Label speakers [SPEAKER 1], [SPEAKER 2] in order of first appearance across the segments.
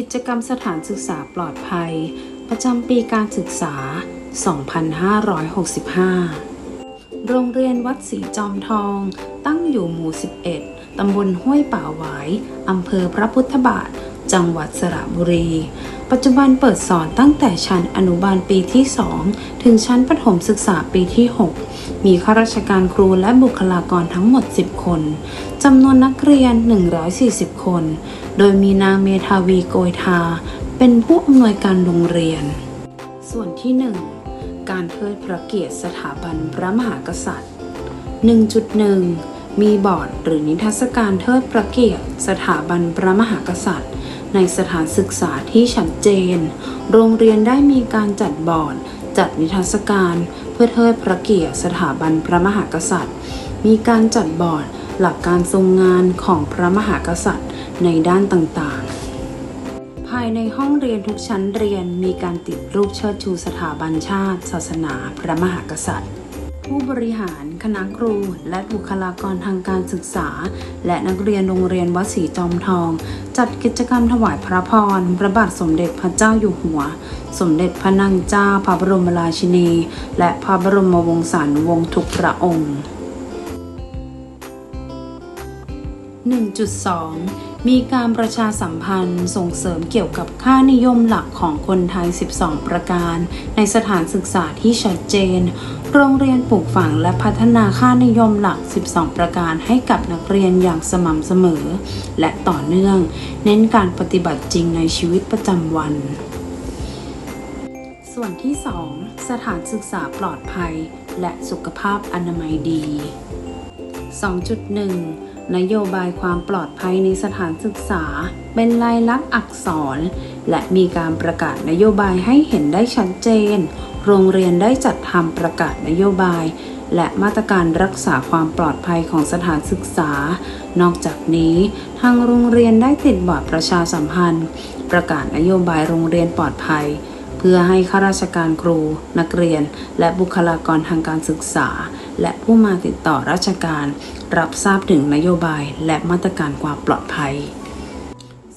[SPEAKER 1] กิจกรรมสถานศึกษาปลอดภัย ประจำปีการศึกษา 2565 โรงเรียนวัดศรีจอมทอง ตั้งอยู่หมู่ 11 ตำบลห้วยป่าหวาย อำเภอพระพุทธบาท จังหวัดสระบุรี ปัจจุบันเปิดสอนตั้งแต่ชั้นอนุบาลปีที่ 2 ถึงชั้นประถมศึกษาปีที่ 6 มีข้าราชการครูและบุคลากรทั้งหมด 10 คน จำนวนนักเรียน 140 คน โดยมีนางเมธาวีโกยทา เป็นผู้อำนวยการโรงเรียน ส่วนที่ 1 การเทิดพระเกียรติสถาบันพระมหากษัตริย์ 1.1 มีบอร์ดหรือนิทรรศการเทิดพระเกียรติสถาบันพระมหากษัตริย์ ในสถานศึกษาที่ชัดเจน โรงเรียนได้มีการจัดบอร์ดจัดนิทรรศการเพื่อเทิดพระเกียรติสถาบันพระมหากษัตริย์ มีการจัดบอร์ด หลักการทรงงานของพระมหากษัตริย์ในด้านต่างๆ ภายในห้องเรียนทุกชั้นเรียนมีการติดรูปเชิดชูสถาบันชาติ ศาสนา พระมหากษัตริย์ ผู้บริหาร คณะครู และบุคลากรทางการศึกษา และนักเรียนโรงเรียนวัดศรีจอมทอง จัดกิจกรรมถวายพระพร พระบาทสมเด็จพระเจ้าอยู่หัว สมเด็จพระนางเจ้า พระบรมราชินี และพระบรมวงศานุวงศ์ทุกพระองค์ 1.2 มีการประชาสัมพันธ์ส่งเสริมเกี่ยวกับค่านิยมหลักของคนไทย 12 ประการ ในสถานศึกษาที่ชัดเจน โรงเรียนปลูกฝังและพัฒนาค่านิยมหลัก 12 ประการให้กับนักเรียนอย่างสม่ำเสมอ และต่อเนื่อง เน้นการปฏิบัติจริงในชีวิตประจำวัน ส่วนที่ 2 สถานศึกษาปลอดภัย และสุขภาพอนามัยดี 2.1 นโยบายความปลอดภัยในสถานศึกษา เป็นลายลักษณ์อักษร และมีการประกาศนโยบายให้เห็นได้ชัดเจน โรงเรียนได้จัดทำประกาศนโยบาย และมาตรการรักษาความปลอดภัยของสถานศึกษา นอกจากนี้ ทางโรงเรียนได้ติดบอร์ดประชาสัมพันธ์ ประกาศนโยบายโรงเรียนปลอดภัยเพื่อให้ข้าราชการครู นักเรียน และบุคลากรทางการศึกษา และผู้มาติดต่อราชการ รับทราบถึงนโยบายและมาตรการความปลอดภัย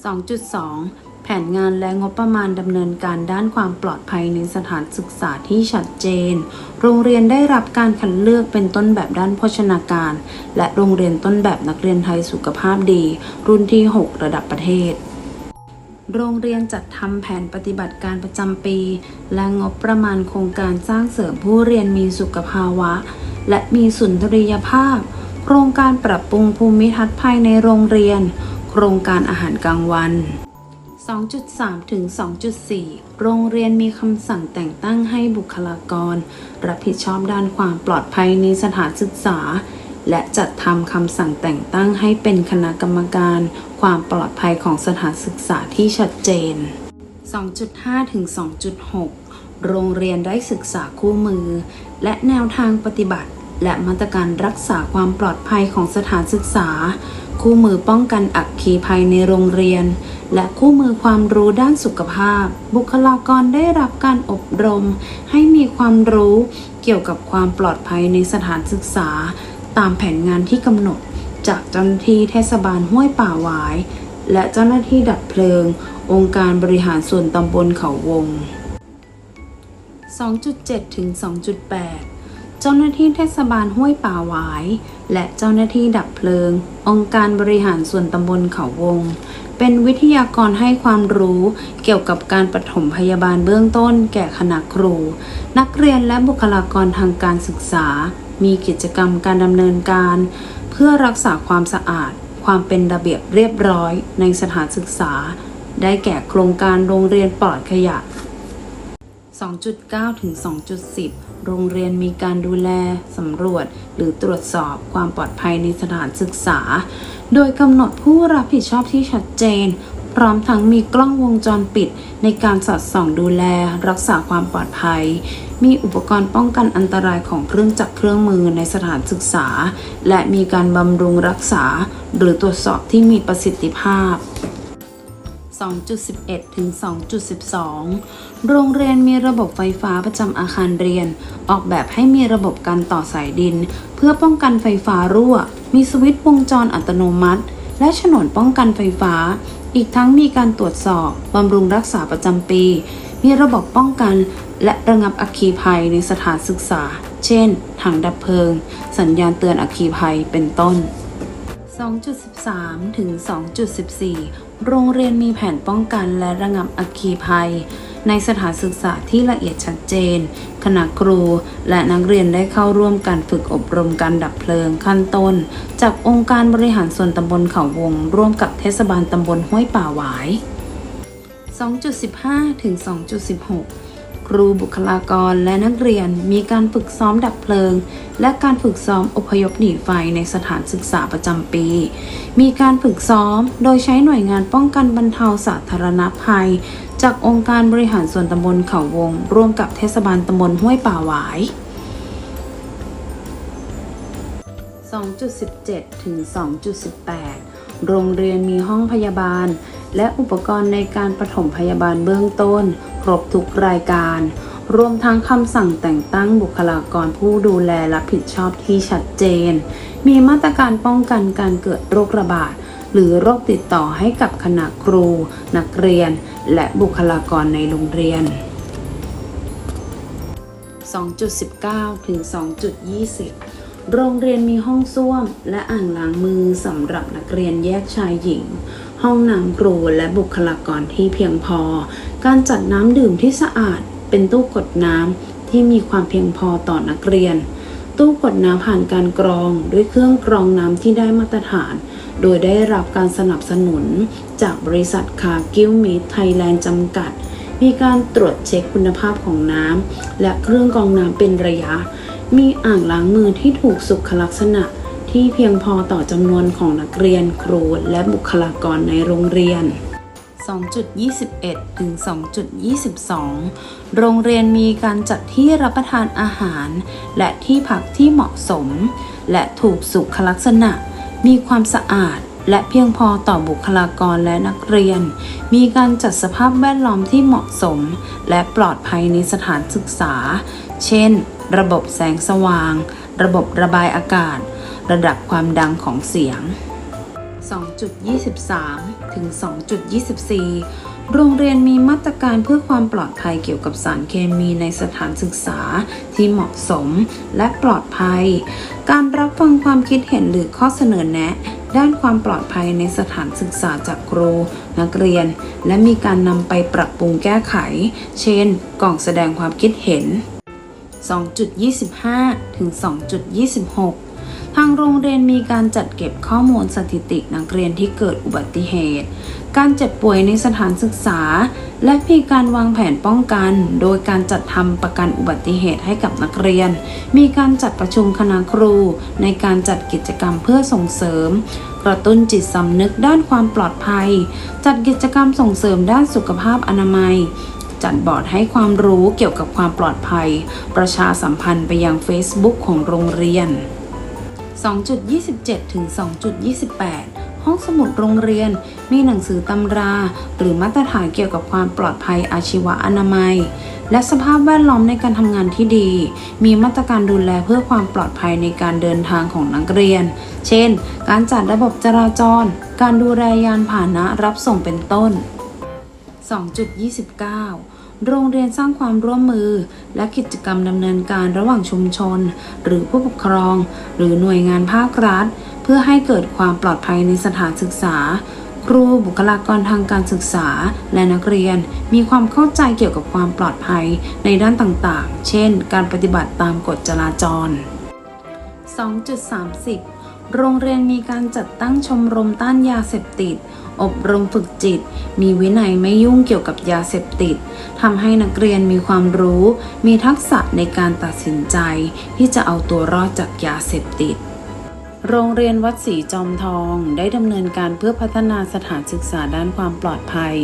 [SPEAKER 1] 2.2แผนงานและงบประมาณดำเนินการด้านความปลอดภัยในสถานศึกษาที่ชัดเจน โรงเรียนได้รับการคัดเลือกเป็นต้นแบบด้านโภชนาการ และโรงเรียนต้นแบบนักเรียนไทยสุขภาพดี รุ่นที่ 6 ระดับประเทศ โรงเรียนจัดทำแผนปฏิบัติการประจำปี และงบประมาณโครงการสร้างเสริมผู้เรียนมีสุขภาวะ และมีสุนทรียภาพ โครงการปรับปรุงภูมิทัศน์ภายในโรงเรียน โครงการอาหารกลางวัน 2.3 ถึง 2.4 โรงเรียนมีคำสั่งแต่งตั้งให้บุคลากร รับผิดชอบด้านความปลอดภัยในสถานศึกษา และจัดทำคำสั่งแต่งตั้งให้เป็นคณะกรรมการ ความปลอดภัยของสถานศึกษาที่ชัดเจน 2.5 ถึง 2.6 โรงเรียนได้ศึกษาคู่มือ และแนวทางปฏิบัติ และมาตรการรักษาความปลอดภัยของสถานศึกษา คู่มือป้องกันอัคคีภัยในโรงเรียน และคู่มือความรู้ด้านสุขภาพ บุคลากรได้รับการอบรม ให้มีความรู้เกี่ยวกับความปลอดภัยในสถานศึกษา ตามแผนงานที่กำหนด จากเจ้าหน้าที่เทศบาลห้วยป่าหวาย และเจ้าหน้าที่ดับเพลิง องค์การบริหารส่วนตำบลเขาวง 2.7 ถึง 2.8 เจ้าหน้าที่เทศบาลห้วยป่าหวาย และเจ้าหน้าที่ดับเพลิง องค์การบริหารส่วนตำบลเขาวง เป็นวิทยากรให้ความรู้เกี่ยวกับการปฐมพยาบาลเบื้องต้น แก่คณะครู นักเรียนและบุคลากรทางการศึกษา มีกิจกรรมการดำเนินการ เพื่อรักษาความสะอาด ความเป็นระเบียบเรียบร้อยในสถานศึกษา ได้แก่โครงการโรงเรียนปลอดขยะ 2.9 ถึง 2.10 โรงเรียนมีการดูแล สำรวจ หรือตรวจสอบความปลอดภัยในสถานศึกษา โดยกำหนดผู้รับผิดชอบที่ชัดเจน พร้อมทั้งมีกล้องวงจรปิดในการสอดส่องดูแล รักษาความปลอดภัย มีอุปกรณ์ป้องกันอันตรายของเครื่องจักรเครื่องมือในสถานศึกษา และมีการบำรุงรักษา หรือตรวจสอบที่มีประสิทธิภาพ 2.11 ถึง 2.12 โรงเรียนมีระบบไฟฟ้าประจำอาคารเรียน ออกแบบให้มีระบบการต่อสายดิน เพื่อป้องกันไฟฟ้ารั่ว มีสวิตช์วงจรอัตโนมัติ และฉนวนป้องกันไฟฟ้า อีกทั้งมีการตรวจสอบบำรุงรักษาประจำปี มีระบบป้องกัน และระงับอัคคีภัยในสถานศึกษา เช่น ถังดับเพลิง สัญญาณเตือนอัคคีภัยเป็นต้น 2.13 ถึง 2.14 โรงเรียนมีแผนป้องกันและระงับอัคคีภัย ในสถานศึกษาที่ละเอียดชัดเจน คณะครูและนักเรียนได้เข้าร่วมการฝึกอบรมการดับเพลิงขั้นต้น จากองค์การบริหารส่วนตำบลเขาวง ร่วมกับเทศบาลตำบลห้วยป่าหวาย 2.15 ถึง 2.16 ครูบุคลากรและนักเรียนมีการฝึกซ้อมดับเพลิง และการฝึกซ้อมอพยพหนีไฟในสถานศึกษาประจำปี มีการฝึกซ้อมโดยใช้หน่วยงานป้องกันบรรเทาสาธารณภัย จากองค์การบริหารส่วนตำบลเขาวง ร่วมกับเทศบาลตำบลห้วยป่าหวาย 2.17 ถึง 2.18 โรงเรียนมีห้องพยาบาล และอุปกรณ์ในการปฐมพยาบาลเบื้องต้น ครบทุกรายการ รวมทั้งคำสั่งแต่งตั้งบุคลากรผู้ดูแลรับผิดชอบที่ชัดเจน มีมาตรการป้องกันการเกิดโรคระบาด หรือโรคติดต่อให้กับคณะครู นักเรียน และบุคลากรในโรงเรียน 2.19 ถึง 2.20โรงเรียนมีห้องส้วมและอ่างล้างมือสำหรับนักเรียนแยกชายหญิง ห้องน้ำครูและบุคลากรที่เพียงพอ การจัดน้ำดื่มที่สะอาด เป็นตู้กดน้ำที่มีความเพียงพอต่อนักเรียน ตู้กดน้ำผ่านการกรองด้วยเครื่องกรองน้ำที่ได้มาตรฐาน โดยได้รับการสนับสนุน จากบริษัทคากิลมิดไทยแลนด์จำกัด มีการตรวจเช็คคุณภาพของน้ำและเครื่องกรองน้ำเป็นระยะ มีอ่างล้างมือที่ถูกสุขลักษณะ ที่เพียงพอต่อจำนวนของนักเรียนครูและบุคลากรในโรงเรียน 2.21 ถึง 2.22 โรงเรียนมีการจัดที่รับประทานอาหาร และที่พักที่เหมาะสม และถูกสุขลักษณะ มีความสะอาดและเพียงพอต่อบุคลากรและนักเรียน มีการจัดสภาพแวดล้อมที่เหมาะสม และปลอดภัยในสถานศึกษา เช่น ระบบแสงสว่าง ระบบระบายอากาศ ระดับความดังของเสียง 2.23 ถึง 2.24 โรงเรียนมีมาตรการเพื่อความปลอดภัยเกี่ยวกับสารเคมีในสถานศึกษาที่เหมาะสมและปลอดภัย การรับฟังความคิดเห็นหรือข้อเสนอแนะ ด้านความปลอดภัยในสถานศึกษาจากครู นักเรียน และมีการนำไปปรับปรุงแก้ไข เช่น กล่องแสดงความคิดเห็น 2.25 ถึง 2.26 ทางโรงเรียนมีการจัดเก็บข้อมูลสถิตินักเรียนที่เกิดอุบัติเหตุ การเจ็บป่วยในสถานศึกษา และมีการวางแผนป้องกัน โดยการจัดทำประกันอุบัติเหตุให้กับนักเรียน มีการจัดประชุมคณะครู ในการจัดกิจกรรมเพื่อส่งเสริม กระตุ้นจิตสำนึกด้านความปลอดภัย จัดกิจกรรมส่งเสริมด้านสุขภาพอนามัยจัดบอร์ดให้ความรู้เกี่ยวกับความปลอดภัย ประชาสัมพันธ์ไปยัง Facebook ของโรงเรียน 2.27 ถึง 2.28 ห้องสมุดโรงเรียน มีหนังสือตำรา หรือมาตรฐานเกี่ยวกับความปลอดภัยอาชีวะอนามัย และสภาพแวดล้อมในการทำงานที่ดี มีมาตรการดูแลเพื่อความปลอดภัยในการเดินทางของนักเรียน เช่น การจัดระบบจราจร การดูแลยานพาหนะรับส่งเป็นต้น 2.29 โรงเรียนสร้างความร่วมมือ และกิจกรรมดำเนินการระหว่างชุมชน หรือผู้ปกครอง หรือหน่วยงานภาครัฐ เพื่อให้เกิดความปลอดภัยในสถานศึกษา ครูบุคลากรทางการศึกษา และนักเรียนมีความเข้าใจเกี่ยวกับความปลอดภัยในด้านต่างๆ เช่น การปฏิบัติตามกฎจราจร 2.30 โรงเรียนมีการจัดตั้งชมรมต้านยาเสพติด อบรมฝึกจิต มีวินัยไม่ยุ่งเกี่ยวกับยาเสพติดทำให้นักเรียนมีความรู้ มีทักษะในการตัดสินใจ ที่จะเอาตัวรอดจากยาเสพติดโรงเรียนวัดศรีจอมทองได้ดำเนินการเพื่อพัฒนาสถานศึกษาด้านความปลอดภัย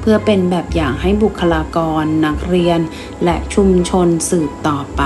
[SPEAKER 1] เพื่อเป็นแบบอย่างให้บุคลากร นักเรียน และชุมชนสืบต่อไป